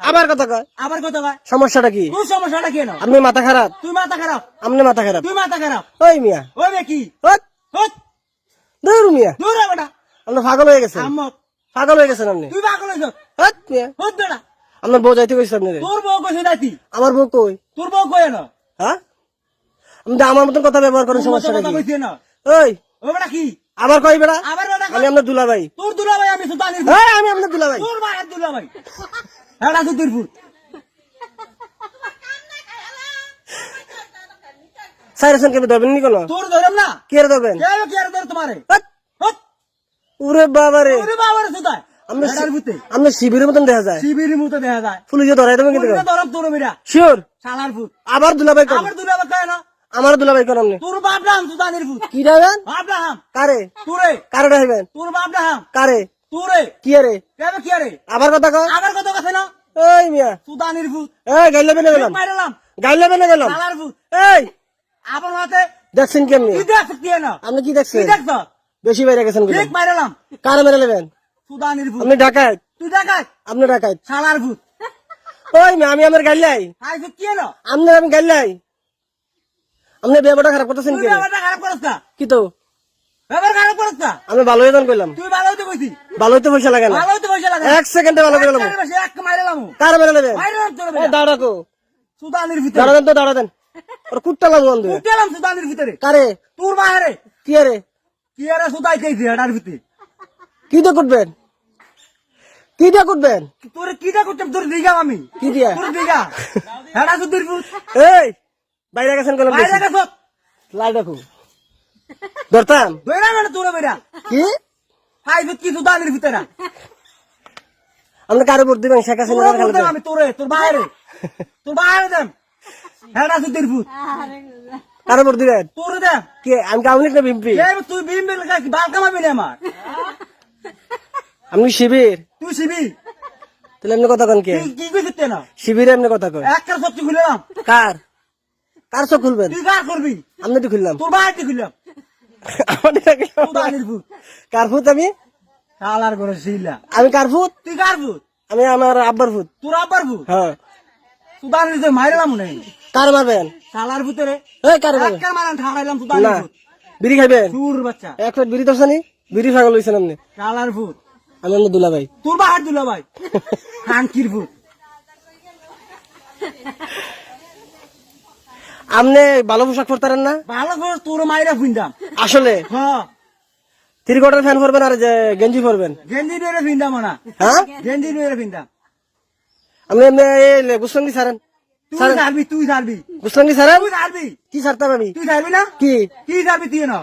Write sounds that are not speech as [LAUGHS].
আবার কথা কয়? আবার কথা কয়? সমস্যাটা কি? তোর সমস্যাটা কি কেন আপনি মাথা খারাপ? তুই মাথা খারাপ? আপনি মাথা খারাপ? তুই মাথা খারাপ? ওই মিয়া। ওই কি? দূর মিয়া। দূর বেটা। আপনি পাগল হয়ে গেছেন। পাগল হয়ে গেছেন আপনি। তুই পাগল মিয়া। বেটা। আপনার বউ যাইতে কইছে আপনি তোর বউ কইছে দাইতি আমার বউ কই? তোর বউ কই না হ্যাঁ? আপনি আমার মতন কথা ব্যবহার করেন সমস্যাটা কি না ওই। ও বেটা কি? আবার কই বেড়া আবার আমি আপনার দুলা ভাই তোর দুলা ভাই আমি সুলতানের হ্যাঁ আমি আপনার দুলা ভাই তোর ভাই এটা সুতিরপুর সাইরেছেন কেন ধরবেন নি কোনো? তোর ধরম না। কে ধরবেন? কে কে ধর তোমারে? হট, হট ওরে বাবা রে ওরে এটার ভিতরে শিবিরের মতন দেখা যায়। শিবিরের মতো দেখা যায়। পুলিশে ধরাই দেবেন কিন্তু। তোর ধরম তোর মেরা শিওর? শালার আবার আবার কয় না। আমার তোর বাপ নাম সুদানির ভূত। কি যাবেন আব্রাহাম কারে? তোরে। কারে তোর বাপ নাম কারে? তোরে। কি রে? কি আরে আবার কথা কয়। আবার কথা এই মিয়া। সুদানির ভূত। এই গাইলে বেনে গেলাম। গাইলে বেনে গেলাম। শালার ভূত। এই। হাতে দেখছেন কেমনি? কি না আপনি কি কি দেখছ? বেশি বাইরে গেছেন ঠিক মাইরালাম কারে মেরে নেবেন? সুদানির ভূত। আপনি ডাকাত। তুই দেখাই আপনি ডাকাত। শালার ভূত। ওই মিয়া আমি আমার গাইলাই আই কি না আপনি আমি গাইলাই আপনি ব্যবহারটা খারাপ করতেছেন কি ব্যাপারটা খারাপ করছ না। কি তো? ব্যাপার খারাপ করছ না। আমি ভালো হয়ে কইলাম। তুই ভালো হইতে কইছি। ভালো হইতে পয়সা লাগে না। ভালো হইতে পয়সা লাগে এক সেকেন্ডে ভালো করে নেব। এক বেশি এক মাইরালাম মেরে দাঁড়া রাখো সুদানির ভিতরে। দাঁড়া দেন তো দাঁড়া দেন। লাগবো বন্ধু। উঠলাম সুদানির ভিতরে। কারে? তোর মায়েরে। কি রে কি আরে সুদাই চাইছি এটার ভিতরে? কি দিয়ে কুটবেন? কি দিয়ে কুটবেন? তোর কিটা করতে তোর দিঘা আমি কি দিয়া? তোর দিঘা এটা সুদির এই বাইরে গেছেন কোন বাইরে গেছ। লাই রাখো ধরতাম? বেড়া মানে তোর বেড়া কি? সুদানির ভিতরে। আপনি কারে ভোট দিবেন শেখ হাসিনা আমি তোরে তোর বাইরে। তোর বাইরে দেন এটা সুদির ভূত। কারে ভোট দিবেন তোর দেন কি আমি কাউনিক না বিম্পি? তুই বিল কামাবি না আমার? শিবির। তুই শিবি তাহলে এমনি কথা কন কে? কি না? শিবিরে এমনি কথা কয় একটা সত্যি খুললাম কার? কার চোখ খুলবেন? তুই কার করবি? আমি তো খুললাম। তোর বাইরে খুললাম। আমাদের আগে- সুদানির ভূত কার ফুত আমি? শালার করে শিলা। আমি কার ফুত তুই কার ভূত? আমি আমার আব্বার ফুত তোর আব্বার ভূত? হ্যাঁ। সুদানির ভিতরে মাইরালাম না কার মারবেন? শালার ভিতরে এই কার মারবেন? একটা মারান ঠাড়াইলাম সুদানির না। ভূত। বিড়ি খাইবেন? চুর বাচ্চা। এক প্লেট বিড়ি দর্শানি বিড়ি পাগল হয়েছেন আপনি। শালার ভূত। আমি দুলা ভাই তোর বাহার দুলা ভাই [LAUGHS] আপনি ভালো পোশাক পরতারেন না? ভালো করে তোর মাইরা ফিন্দাম আসলে? হ্যাঁ। থ্রি কোয়ার্টার ফ্যান পরবেন আর যে গেঞ্জি পরবেন? গেঞ্জি বেড়ে ফিন্দাম না। হ্যাঁ? গেঞ্জি বেড়ে ফিন্দাম আপনি এমনি গুসলঙ্গি সারেন তুই ছাড়বি তুই ছাড়বি। গুসলঙ্গি সারেন তুই ছাড়বি। কি সারতাম আমি তুই ছাড়বি না? কি? কি ছাড়বি তুই না